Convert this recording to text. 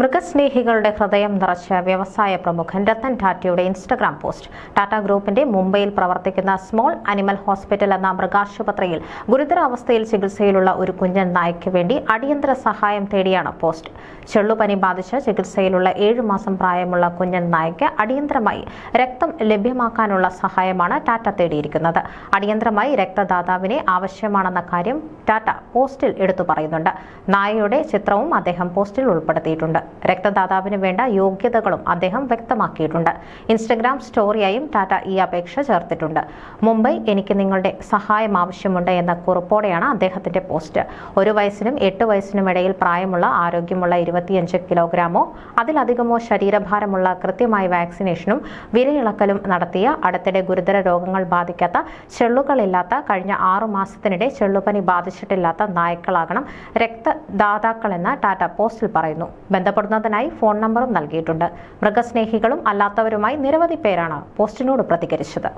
മൃഗസ്നേഹികളുടെ ഹൃദയം നിറച്ച വ്യവസായ പ്രമുഖൻ രത്തൻ ടാറ്റയുടെ ഇൻസ്റ്റഗ്രാം പോസ്റ്റ്. ടാറ്റ ഗ്രൂപ്പിന്റെ മുംബൈയിൽ പ്രവർത്തിക്കുന്ന സ്മോൾ അനിമൽ ഹോസ്പിറ്റൽ എന്ന മൃഗാശുപത്രിയിൽ ഗുരുതരാവസ്ഥയിൽ ചികിത്സയിലുള്ള ഒരു കുഞ്ഞൻ നായ്ക്ക് വേണ്ടി അടിയന്തര സഹായം തേടിയാണ് പോസ്റ്റ്. ചെള്ളുപനി ബാധിച്ച് ചികിത്സയിലുള്ള ഏഴു മാസം പ്രായമുള്ള കുഞ്ഞൻ നായ്ക്ക് അടിയന്തരമായി രക്തം ലഭ്യമാക്കാനുള്ള സഹായമാണ് ടാറ്റ തേടിയിരിക്കുന്നത്. അടിയന്തരമായി രക്തദാതാവിനെ ആവശ്യമാണെന്ന കാര്യം ടാറ്റ പോസ്റ്റിൽ എടുത്തു പറയുന്നുണ്ട്. നായയുടെ ചിത്രവും അദ്ദേഹം പോസ്റ്റിൽ ഉൾപ്പെടുത്തിയിട്ടുണ്ട്. രക്തദാതാവിന് വേണ്ട യോഗ്യതകളും അദ്ദേഹം വ്യക്തമാക്കിയിട്ടുണ്ട്. ഇൻസ്റ്റഗ്രാം സ്റ്റോറിയായും ടാറ്റ ഈ അപേക്ഷ ചേർത്തിട്ടുണ്ട്. മുംബൈ എനിക്ക് നിങ്ങളുടെ സഹായം ആവശ്യമുണ്ട് എന്ന കുറിപ്പോടെയാണ് അദ്ദേഹത്തിന്റെ പോസ്റ്റ് ഒരു വയസ്സിനും എട്ട് വയസ്സിനും ഇടയിൽ പ്രായമുള്ള ആരോഗ്യമുള്ള ഇരുപത്തിയഞ്ച് കിലോഗ്രാമോ അതിലധികമോ ശരീരഭാരമുള്ള കൃത്യമായ വാക്സിനേഷനും വിലയിളക്കലും നടത്തിയ അടുത്തിടെ ഗുരുതര രോഗങ്ങൾ ബാധിക്കാത്ത ചെള്ളുകളില്ലാത്ത കഴിഞ്ഞ ആറു മാസത്തിനിടെ ചെള്ളുപനി ബാധിച്ചിട്ടില്ലാത്ത നായ്ക്കളാകണം രക്തദാതാക്കളെന്ന് ടാറ്റ പോസ്റ്റിൽ പറയുന്നു. ഉപയോഗപ്പെടുത്തുന്നതിനായി ഫോൺ നമ്പറും നൽകിയിട്ടുണ്ട്. മൃഗസ്നേഹികളും അല്ലാത്തവരുമായി നിരവധി പേരാണ് പോസ്റ്റിനോട് പ്രതികരിച്ചത്.